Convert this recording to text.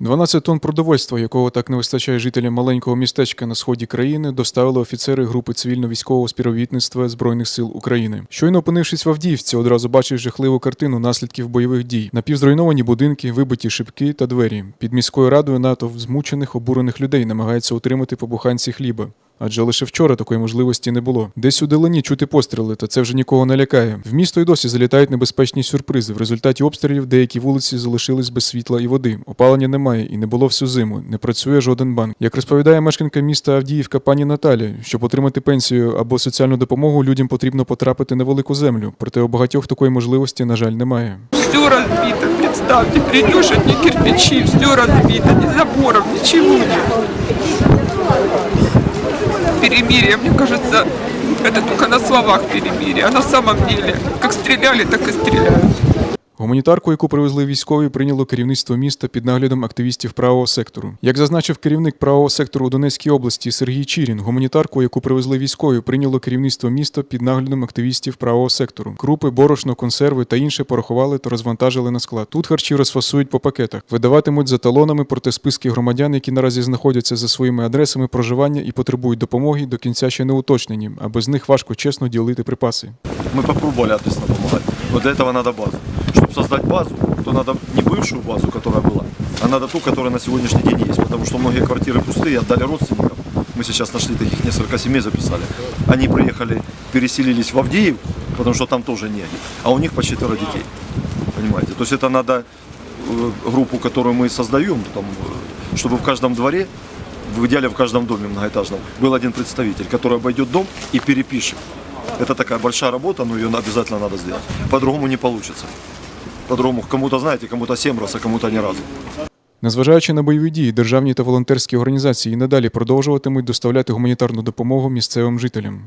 12 тонн продовольства, якого так не вистачає жителям маленького містечка на сході країни, доставили офіцери групи цивільно-військового співробітництва Збройних сил України. Щойно опинившись в Авдіївці, одразу бачив жахливу картину наслідків бойових дій: напівзруйновані будинки, вибиті шибки та двері. Під міською радою НАТО змучених, обурених людей намагається утримати побуханці хліба. Адже лише вчора такої можливості не було. Десь у далині чути постріли, та це вже нікого не лякає. В місто й досі залітають небезпечні сюрпризи. В результаті обстрілів деякі вулиці залишились без світла і води. Опалення немає і не було всю зиму. Не працює жоден банк. Як розповідає мешканка міста Авдіївка пані Наталі, щоб отримати пенсію або соціальну допомогу, людям потрібно потрапити на велику землю. Проте у багатьох такої можливості, на жаль, немає. Все разбито, представьте, придешь, одни кирпичи, все разбито, ни заборов, ничего нет. Перемирие, мне кажется, это только на словах перемирие, а на самом деле, как стреляли, так и стреляют. Гуманітарку, яку привезли військові, прийняло керівництво міста під наглядом активістів правого сектору. Як зазначив керівник правого сектору у Донецькій області Сергій Чірін, гуманітарку, яку привезли військові, прийняло керівництво міста під наглядом активістів правого сектору. Крупи, борошно, консерви та інше порахували та розвантажили на склад. Тут харчі розфасують по пакетах, видаватимуть за талонами, проте списки громадян, які наразі знаходяться за своїми адресами проживання і потребують допомоги, до кінця ще не уточнені, а без них важко чесно ділити припаси. Мы попробовали ответственно помогать. Но для этого надо базу. Создать базу, то надо не бывшую базу, которая была, а надо ту, которая на сегодняшний день есть. Потому что многие квартиры пустые, отдали родственникам. Мы сейчас нашли таких несколько семей, записали. Они приехали, переселились в Авдеевку, потому что там тоже негде. А у них по четверо детей. Понимаете? То есть это надо э, группу, которую мы создаем, там, э, чтобы в каждом дворе, в идеале в каждом доме многоэтажном, был один представитель, который обойдет дом и перепишет. Это такая большая работа, но ее обязательно надо сделать. По-другому не получится. По-другому кому-то, знаєте, кому-то сім разів, а кому-то ні разу. Незважаючи на бойові дії, державні та волонтерські організації і надалі продовжуватимуть доставляти гуманітарну допомогу місцевим жителям.